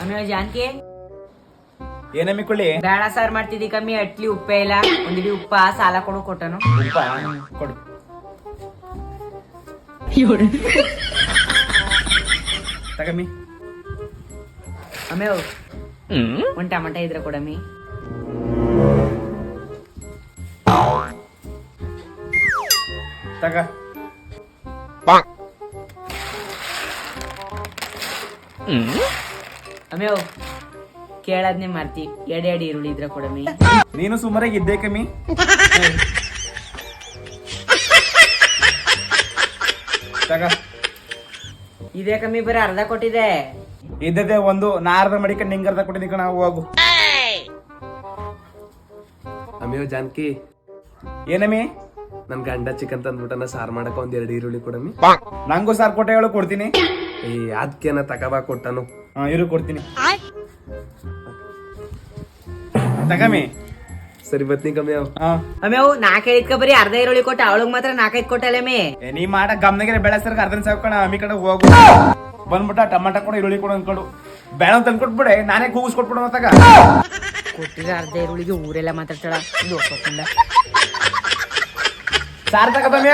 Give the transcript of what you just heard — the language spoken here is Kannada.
ಆಮೇಲೆ ಜಾನ್ಕಿ? ಏನಮ್ಮಿ ಕೊಳ್ಳಿ ಬೇಡ ಸಾರ್ ಮಾಡ್ತಿದ್ದಿ ಕಮ್ಮಿ ಅಟ್ಲಿ ಉಪ್ಪೇ ಇಲ್ಲ. ಒಂದಿಡಿ ಉಪ್ಪ ಸಾಲ ಕೊಡು ಕೊಟ್ಟನು. ಉಪ್ಪ? ಕೊಡು. ತಗಮ್ಮಿ. ಅಮ್ಮೇವ್ ಒಂದ್ ಟಮಟ ಇದ್ರೆ ಕೊಡಮ್ಮಿ. ತಗ. ಆಮೇಲೆ ಕೇಳದ್ನೆ ಮಾಡ್ತಿ. ಎಡೆ ಎಡೆ ಈರುಳ್ಳಿ ಇದ್ರೆ ಕೊಡಮಿ ನೀನು ಸುಮಾರಾಗಿ ಇದ್ದೆ ಕಮ್ಮಿ. ತಗ. ಇದೇ ಕಮ್ಮಿ ಬರೀ ಅರ್ಧ ಕೊಟ್ಟಿದೆ. ಇದ್ದದೆ ಒಂದು ನಾ ಅರ್ಧ ಮಡಿಕ ಮಡಿಕೊಂಡು ಅರ್ಧ ಕೊಟ್ಟಿದ್ದೀನಿ ಕಣ ಹೋಗು. ಅಮ್ಮಿಯೋ ಜಾನಕಿ. ಏನಮ್ಮಿ? ನನ್ ಗಂಡ ಚಿಕನ್ ತಂದ್ಬಿಟ್ಟನ ಸಾರ್ ಮಾಡಕ ಒಂದ್ ಎರಡು ಈರುಳ್ಳಿ ಕೊಡಮ್ಮಿ. ನಂಗೂ ಸಾರ್ ಕೊಟ್ಟೆ ಹೇಳು ಕೊಡ್ತೀನಿ. ಏ ಅದಕ್ಕೆ ತಕಬಾ ಕೊಟ್ಟನು. ಹಾ ಇರು ಕೊಡ್ತೀನಿ. ತಗಮಿ. ಸರಿ ಬರ್ತೀನಿ ಕಮ್ಮಿ ಅವ್. ಹಾ. ಆಮೇಲೆ ನಾಲ್ಕು ಹೇಳಿದ್ಕ ಬರೀ ಅರ್ಧ ಈರುಳ್ಳಿ ಕೊಟ್ಟ ಅವಳಿಗೆ ಮಾತ್ರ ನಾಲ್ಕೈದು ಕೊಟ್ಟಲ್ಲಮ್ಮಿ ಏ, ನೀ ಮಾಡ ಗಮನಗಿರ ಬೆಳೆ ಸರ್ಗ ಅರ್ಧನ ಸಾಕೋಣ ಅಮ್ಮಿ ಕಡೆ ಹೋಗು. ಬಂದ್ಬಿಟ್ಟ ಟಮಾಟ ಕೊಡು ಈರುಳ್ಳಿ ಕೊಡು ಅನ್ಕೊಂಡು. ಬೇಡ ಅಂತ ಅನ್ಕೊಟ್ಬಿಡೆ ನಾನೇ ಕೂಗಿಸ್ ಕೂಗಿಸ್ಕೊಟ್ಬಿಡು ಮತ್ತಾಗ ಕೊಟ್ಟಿದ್ರೆ ಅರ್ಧ ಈರುಳ್ಳಿಗೆ ಊರೆಲ್ಲ ಮಾತಾಡ್ತಾಳ. ಇದು ಒಪ್ಪಿಲ್ಲ ಸಾರ್ ತಗಬಮ್ಮಿ